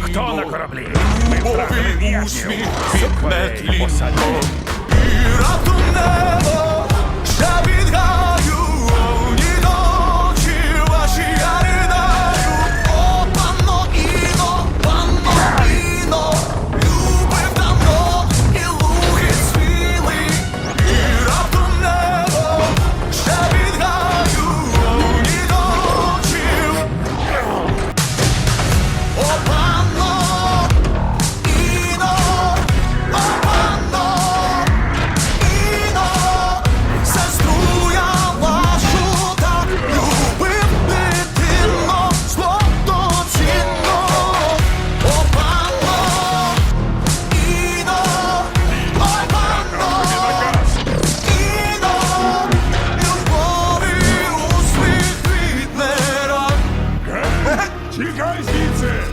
Хто на кораблі? Ми втратили в'язнів. Зупини посадки. І раптом небо You guys need to.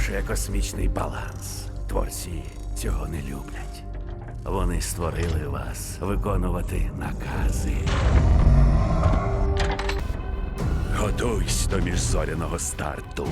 порушує космічний баланс. Творці цього не люблять. Вони створили вас виконувати накази. Готуйсь до міжзоряного старту.